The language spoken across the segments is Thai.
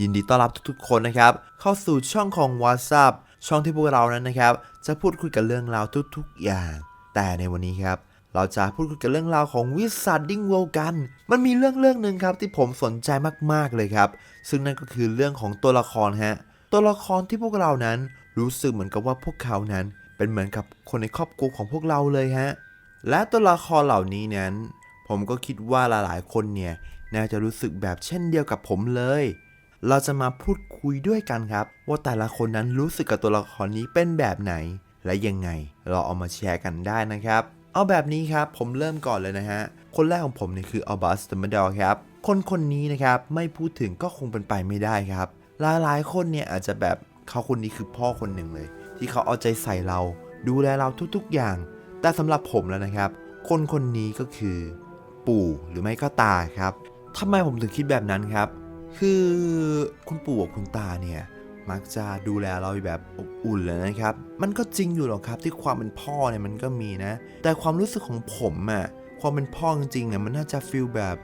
ยินดีต้อนรับทุกๆคนนะครับ เข้าสู่ช่องของ WhatsApp ช่องที่พวกเรานั้นนะครับ จะพูดคุยกันเรื่องราวทุกๆอย่าง แต่ในวันนี้ครับ เราจะพูดคุยกันเรื่องราวของวิสัทดิ้งเวลกัน มันมีเรื่องเรื่องหนึ่งครับที่ผมสนใจมากๆเลยครับ ซึ่งนั่นก็คือเรื่องของตัวละครฮะตัวละครที่พวกเรานั้นรู้สึกเหมือนกับว่าพวกเขานั้น เป็นเหมือนกับคนในครอบครัวของพวกเราเลยฮะและตัวละครเหล่านี้นั้น ผมก็คิดว่าหลายๆ คนเนี่ยน่าจะรู้สึกแบบเช่นเดียวกับผมเลย เราจะมาพูดคุยด้วยกันครับ ว่าแต่ละคนนั้นรู้สึกกับตัวละครนี้เป็นแบบไหน และยังไงเราเอามาแชร์กันได้นะครับ เอาแบบนี้ครับผมเริ่มก่อนเลยนะฮะ คนแรกของผมเนี่ยคืออัลบัสเตอร์มดอครับ คนคนนี้นะครับไม่พูดถึงก็คงเป็นไปไม่ได้ครับ หลายๆคนเนี่ยอาจจะแบบเขาคนนี้คือพ่อคนหนึ่งเลย ที่เขาเอาใจใส่เรา ดูแลเราทุกๆอย่าง แต่สำหรับผมแล้วนะครับ คนคนนี้ก็คือ ปู่หรือไม่ก็ตาครับทำไมผมถึงคิดแบบนั้นครับ คือคุณปู่กับคุณตาเนี่ยมักจะดูแลเราแบบอบอุ่นเลยนะครับ มันก็จริงอยู่หรอกครับที่ความเป็นพ่อเนี่ยมันก็มีนะ แต่ความรู้สึกของผมอะความเป็นพ่อจริงๆเนี่ยมันน่าจะฟีลแบบ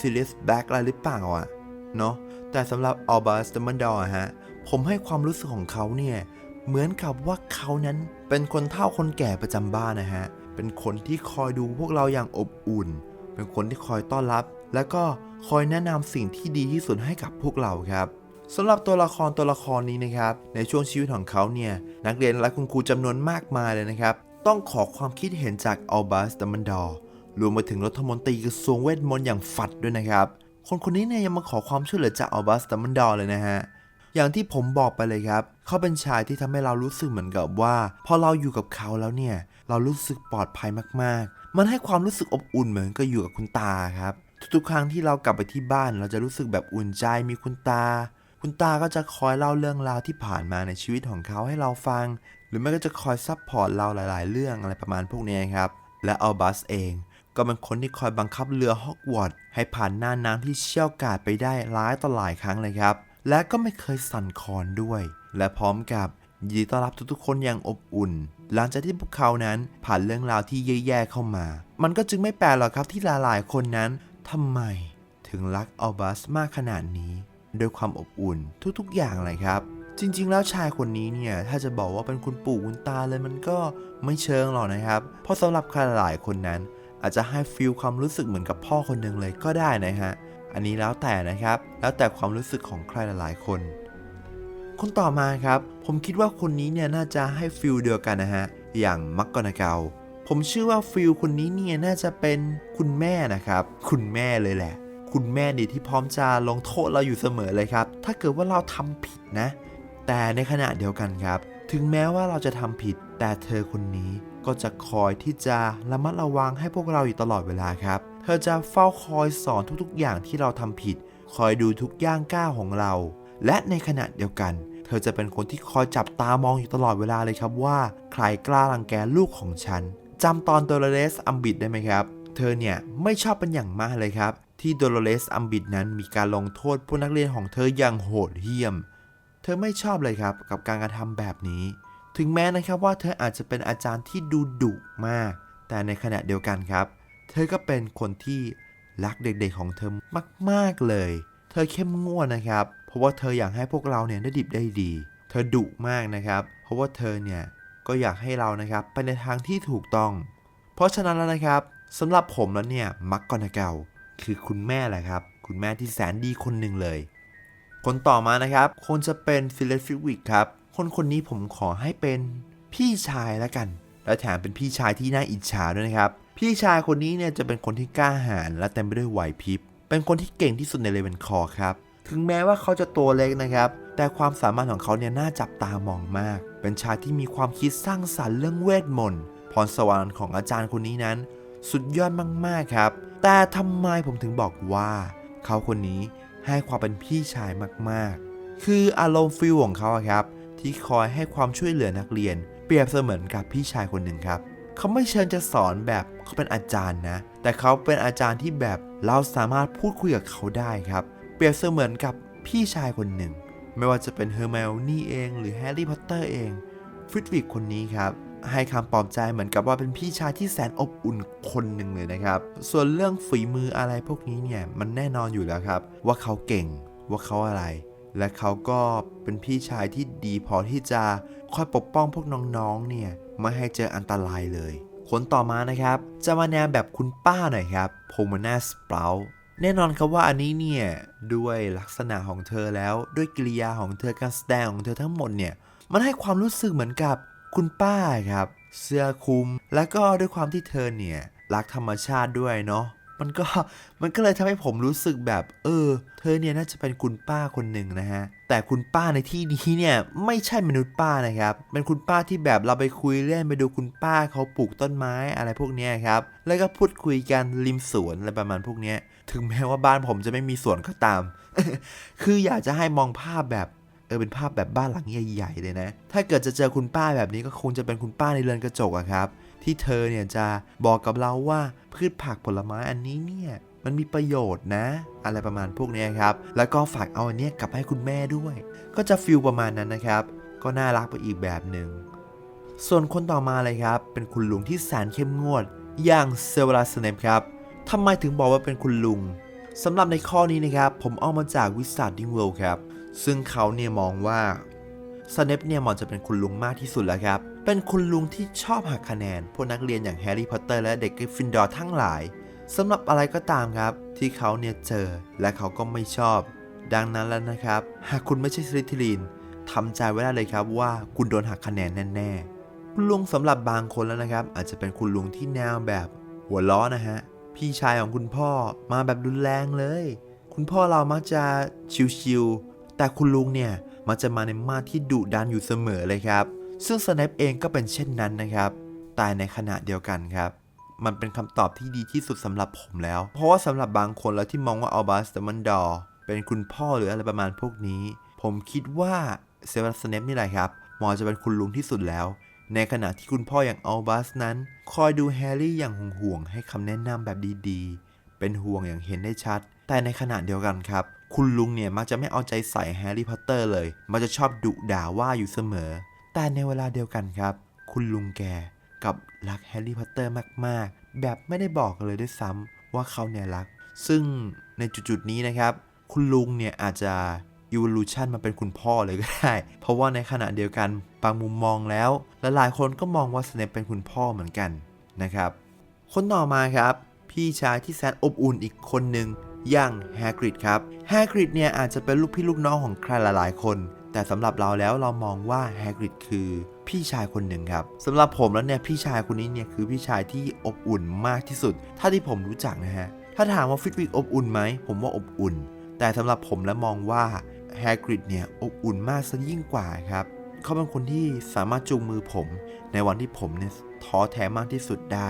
serious back อะไรหรือเปล่าอะเนาะแต่สำหรับอัลบาสเตมันดอร์ฮะผมให้ความรู้สึกของเขาเนี่ยเหมือนกับว่าเขานั้นเป็นคนเฒ่าคนแก่ประจำบ้านนะฮะ เป็นคนที่คอยดูพวกเราอย่างอบอุ่น เป็นคนที่คอยต้อนรับ แล้วก็คอยแนะนำสิ่งที่ดีที่สุดให้กับพวกเราครับสำหรับตัวละครตัวละครนี้นะครับ ในช่วงชีวิตของเขาเนี่ย นักเรียนและคุณครูจำนวนมากมายเลยนะครับ ต้องขอความคิดเห็นจากอัลบัสดัมเบลดอร์รวมไปถึงรัฐมนตรีกระทรวงเวทมนต์อย่างฝัดด้วยนะครับ คนคนนี้เนี่ยยังมาขอความช่วยเหลือจากอัลบัสดัมเบลดอร์เลยนะฮะอย่างที่ผมบอกไปเลยครับ เขาเป็นชายที่ทำให้เรารู้สึกเหมือนกับว่า พอเราอยู่กับเขาแล้วเนี่ย เรารู้สึกปลอดภัยมากๆ มันให้ความรู้สึกอบอุ่นเหมือนกับอยู่กับคุณตาครับ ทุกๆครั้งที่เรากลับไปที่บ้านเราจะรู้สึกแบบอุ่นใจมีคุณตา คุณตาก็จะคอยเล่าเรื่องราวที่ผ่านมาในชีวิตของเขาให้เราฟัง หรือไม่ก็จะคอยซัพพอร์ตเราหลาย ๆ เรื่องอะไรประมาณพวกนี้ครับ และอัลบัสเอง ก็เป็นคนที่คอยบังคับเรือฮอกวอตส์ให้ผ่านหน้าน้ำที่เชี่ยวกาดไปได้หลายต่อหลายครั้งเลยครับ และก็ไม่เคยสั่นคลอนด้วย และพร้อมกับยินดีต้อนรับทุกๆคนอย่างอบอุ่น หลังจากที่พวกเขานั้นผ่านเรื่องราวที่แย่ๆเข้ามา มันก็จึงไม่แปลกหรอกครับที่หลายๆคนนั้น ทำไมถึงรักอัลบัสมากขนาดนี้ด้วยความอบอุ่นทุกๆอย่างเลยครับ จริงๆ แล้วชายคนนี้เนี่ย ถ้าจะบอกว่าเป็นคุณปู่คุณตาเลยมันก็ไม่เชิงหรอกนะครับ เพราะสำหรับใครหลายคนนั้น อาจจะให้ฟีลความรู้สึกเหมือนกับพ่อคนหนึ่งเลยก็ได้นะฮะอันนี้แล้วแต่นะครับ แล้วแต่ความรู้สึกของใครหลายๆ คน คนต่อมาครับ ผมคิดว่าคนนี้เนี่ยน่าจะให้ฟิลเดียวกันนะฮะอย่างมักกอนาเกา ผมเชื่อว่าฟิลคนนี้เนี่ยน่าจะเป็นคุณแม่นะครับ คุณแม่เลยแหละ คุณแม่นี่ที่พร้อมจะลงโทษเราอยู่เสมอเลยครับ ถ้าเกิดว่าเราทำผิดนะ แต่ในขณะเดียวกันครับ ถึงแม้ว่าเราจะทำผิด แต่เธอคนนี้ก็จะคอยที่จะระมัดระวังให้พวกเราอยู่ตลอดเวลาครับ เธอจะเฝ้าคอยสอนทุกๆ อย่างที่เราทำผิด คอยดูทุกย่างก้าวของเรา และในขณะเดียวกัน เธอจะเป็นคนที่คอยจับตามองอยู่ตลอดเวลาเลยครับว่า ใครกล้ารังแกลูกของฉัน จำตอนโดโลเรสอัมบิดได้ไหมครับ เธอเนี่ยไม่ชอบเป็นอย่างมากเลยครับ ที่โดโลเรสอัมบิดนั้นมีการลงโทษผู้นักเรียนของเธออย่างโหดเหี้ยม เธอไม่ชอบเลยครับกับการกระทำแบบนี้ ถึงแม้นะครับว่าเธออาจจะเป็นอาจารย์ที่ดูดุมาก แต่ในขณะเดียวกันครับ เธอก็เป็นคนที่รักเด็กๆของเธอมากๆเลย เธอเข้มงวดนะครับ เพราะว่าเธออยากให้พวกเราเนี่ยได้ดิบได้ดี เธอดุมากนะครับ เพราะว่าเธอเนี่ย ก็อยากให้เรานะครับไปในทางที่ถูกต้อง เพราะฉะนั้นแล้วนะครับสำหรับผมแล้วเนี่ยมักกอนาเกาคือคุณแม่แหละครับ คุณแม่ที่แสนดีคนหนึ่งเลย คนต่อมานะครับคงจะเป็นฟิลเลฟิวิกครับคนคนนี้ผมขอให้เป็นพี่ชายแล้วกัน และแถมเป็นพี่ชายที่น่าอิจฉาด้วยนะครับ พี่ชายคนนี้เนี่ยจะเป็นคนที่กล้าหาญและเต็มไปด้วยไหวพริบ เป็นคนที่เก่งที่สุดในเลเวนคอร์ครับ ถึงแม้ว่าเขาจะตัวเล็กนะครับ แต่ความสามารถของเขาเนี่ยน่าจับตามองมาก เป็นชายที่มีความคิดสร้างสรรค์เรื่องเวทมนต์พรสวรรค์ของอาจารย์คนนี้นั้น สุดยอดมากๆครับ แต่ทำไมผมถึงบอกว่า เขาคนนี้ให้ความเป็นพี่ชายมากๆ คืออารมณ์ฟิลของเขาครับ ที่คอยให้ความช่วยเหลือนักเรียน เปรียบเสมือนกับพี่ชายคนหนึ่งครับ เขาไม่เชิญจะสอนแบบเขาเป็นอาจารย์นะ แต่เขาเป็นอาจารย์ที่แบบเราสามารถพูดคุยกับเขาได้ครับ เปรียบเสมือนกับพี่ชายคนหนึ่ง ไม่ว่าจะเป็นเฮอร์ไมโอนี่เองหรือแฮร์รี่พอตเตอร์เองฟริดวิกคนนี้ครับให้คำปลอบใจเหมือนกับว่าเป็นพี่ชายที่แสนอบอุ่นคนหนึ่งเลยนะครับ ส่วนเรื่องฝีมืออะไรพวกนี้เนี่ยมันแน่นอนอยู่แล้วครับ ว่าเขาเก่งว่าเขาอะไร และเขาก็เป็นพี่ชายที่ดีพอที่จะคอยปกป้องพวกน้องๆเนี่ยไม่ให้เจออันตรายเลย คนต่อมานะครับ จะมาแนวแบบคุณป้าหน่อยครับโพมานาสเปรา แน่นอนครับว่าอันนี้เนี่ย ด้วยลักษณะของเธอแล้ว ด้วยกิริยาของเธอการแสดงของเธอทั้งหมดเนี่ย มันให้ความรู้สึกเหมือนกับคุณป้าครับ เสื้อคลุม แล้วก็ด้วยความที่เธอเนี่ย รักธรรมชาติด้วยเนาะ มันก็มันก็เลยทำให้ผมรู้สึกแบบ เออ เธอเนี่ยน่าจะเป็นคุณป้าคนหนึ่งนะฮะ แต่คุณป้าในที่นี้เนี่ยไม่ใช่มนุษย์ป้านะครับ เป็นคุณป้าที่แบบเราไปคุยเล่นไปดูคุณป้าเขาปลูกต้นไม้อะไรพวกนี้ครับ แล้วก็พูดคุยกันริมสวนอะไรประมาณพวกนี้ถึงแม้ว่าบ้านผมจะไม่มีสวนก็ตาม คืออยากจะให้มองภาพแบบเออเป็นภาพแบบบ้านหลังใหญ่ๆเลยนะ ถ้าเกิดจะเจอคุณป้าแบบนี้ก็คงจะเป็นคุณป้าในเรือนกระจกอะครับ ที่เธอเนี่ยจะบอกกับเราว่าพืชผักผลไม้อันนี้เนี่ยมันมีประโยชน์นะ อะไรประมาณพวกนี้ครับ แล้วก็ฝากเอาอันเนี้ยกลับให้คุณแม่ด้วย ก็จะฟิลประมาณนั้นนะครับ ก็น่ารักไปอีกแบบหนึ่งส่วนคนต่อมาเลยครับ เป็นคุณลุงที่แสนเข้มงวด อย่างเซเวลาสเนปครับทำไมถึงบอกว่าเป็นคุณลุงสำหรับในข้อนี้นะครับ ผมเอามาจากวิสาดิงเวิลด์ครับ ซึ่งเขาเนี่ยมองว่า สเนปเนี่ยหมอนจะเป็นคุณลุงมากที่สุดแล้วครับ เป็นคุณลุงที่ชอบหักคะแนน พวกนักเรียนอย่างแฮร์รี่พอตเตอร์และเด็กกริฟฟินดอร์ทั้งหลายสำหรับอะไรก็ตามครับ ที่เขาเนี่ยเจอและเขาก็ไม่ชอบ ดังนั้นแล้วนะครับ หากคุณไม่ใช่สลิธีรินทำใจไว้ได้เลยครับว่าคุณโดนหักคะแนนแน่ๆคุณลุงสำหรับบางคนแล้วนะครับ อาจจะเป็นคุณลุงที่แนวแบบหัวล้อนะฮะพี่ชายของคุณพ่อมาแบบรุนแรงเลย คุณพ่อเรามักจะชิวๆแต่คุณลุงเนี่ย มักจะมาในมาตรที่ดุดันอยู่เสมอเลยครับ ซึ่งสแนปเองก็เป็นเช่นนั้นนะครับแต่ในขณะเดียวกันครับ มันเป็นคำตอบที่ดีที่สุดสำหรับผมแล้ว เพราะว่าสำหรับบางคนแล้วที่มองว่าอัลบัสเดมันดอร์เป็นคุณพ่อหรืออะไรประมาณพวกนี้ ผมคิดว่าเซเวอร์สเนปนี่แหละครับหมอจะเป็นคุณลุงที่สุดแล้ว ในขณะที่คุณพ่ออย่างอัลบัสนั้น คอยดูแฮร์รี่อย่างห่วงๆให้คำแนะนำแบบดีๆ เป็นห่วงอย่างเห็นได้ชัด แต่ในขณะเดียวกันครับ คุณลุงเนี่ยมักจะไม่เอาใจใส่แฮร์รี่พอตเตอร์เลย มันจะชอบดุด่าว่าอยู่เสมอ แต่ในเวลาเดียวกันครับ คุณลุงแกกับรักแฮร์รี่พอตเตอร์มากๆ แบบไม่ได้บอกเลยด้วยซ้ำว่าเขาเนี่ยรัก ซึ่งในจุดๆนี้นะครับ คุณลุงเนี่ยอาจจะ evolution มาเป็นคุณพ่อเลยก็ได้ เพราะว่าในขณะเดียวกันบางมุมมองแล้วและหลายคนก็มองว่าสเนปเป็นคุณพ่อเหมือนกันนะครับ คนต่อมาครับ พี่ชายที่แสนอบอุ่นอีกคนหนึ่ง อย่างแฮกริดครับแฮกริดเนี่ยอาจจะเป็นลูกพี่ลูกน้องของใครหลายๆ คน แต่สำหรับเราแล้วเรามองว่าแฮกริดคือพี่ชายคนหนึ่งครับสำหรับผมแล้วเนี่ยพี่ชายคนนี้เนี่ยคือพี่ชายที่อบอุ่นมากที่สุด ถ้าที่ผมรู้จักนะฮะถ้าถามว่าฟิตวิกอบอุ่นไหมผมว่าอบอุ่น แต่สำหรับผมแล้วมองว่าแฮกริดเนี่ยอบอุ่นมากซะยิ่งกว่าครับเขาเป็นคนที่สามารถจูงมือผม ในวันที่ผมเนี่ยท้อแท้มากที่สุดได้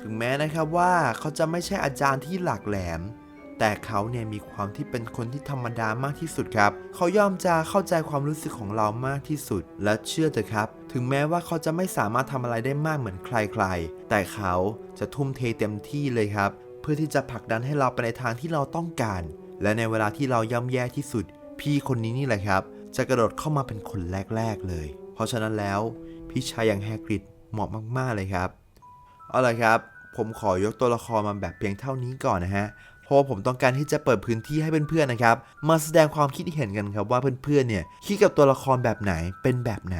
ถึงแม้นะครับว่าเขาจะไม่ใช่อาจารย์ที่หลักแหลม แต่เขาเนี่ยมีความที่เป็นคนที่ธรรมดามากที่สุดครับ เขายอมจะเข้าใจความรู้สึกของเรามากที่สุด และเชื่อเถอะครับ ถึงแม้ว่าเขาจะไม่สามารถทำอะไรได้มากเหมือนใครๆ แต่เขาจะทุ่มเทเต็มที่เลยครับ เพื่อที่จะผลักดันให้เราไปในทางที่เราต้องการ และในเวลาที่เราย่ำแย่ที่สุด พี่คนนี้นี่แหละครับ จะกระโดดเข้ามาเป็นคนแรกๆเลย เพราะฉะนั้นแล้วพี่ชายอย่างแฮกริดเหมาะมากๆเลยครับเอาละครับ ผมขอยกตัวละครมาแบบเพียงเท่านี้ก่อนนะฮะ เพราะว่าผมต้องการที่จะเปิดพื้นที่ให้เพื่อนๆนะครับ มาแสดงความคิดเห็นกันครับว่าเพื่อนๆเนี่ยคิดกับตัวละครแบบไหนเป็นแบบไหน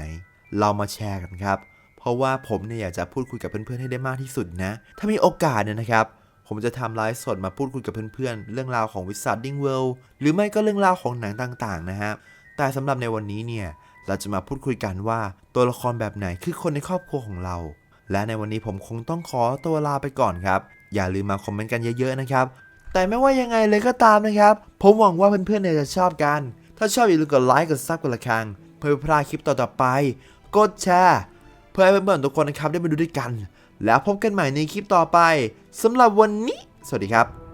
เรามาแชร์กันครับ เพราะว่าผมเนี่ยอยากจะพูดคุยกับเพื่อนๆให้ได้มากที่สุดนะ ถ้ามีโอกาสเนี่ยนะครับผมจะทำไลฟ์สดมาพูดคุยกับเพื่อนๆ เรื่องราวของ Wizarding World หรือไม่ก็เรื่องราวของหนังต่างๆ นะฮะ แต่สำหรับในวันนี้เนี่ย เราจะมาพูดคุยกันว่าตัวละครแบบไหนคือคนในครอบครัวของเรา และในวันนี้ผมคงต้องขอตัวลาไปก่อนครับ อย่าลืมมาคอมเมนต์กันเยอะๆ นะครับ แต่ไม่ว่ายังไงเลยก็ตามนะครับ ผมหวังว่าเพื่อนๆเนี่ยจะชอบกัน ถ้าชอบอย่าลืมกดไลค์กดซับกดละครังเพื่อไม่พลาดคลิปต่อๆไป กดแชร์ เพื่อให้เพื่อนๆทุกคนนะครับได้มาดูด้วยกัน แล้วพบกันใหม่ในคลิปต่อไปสำหรับวันนี้ สวัสดีครับ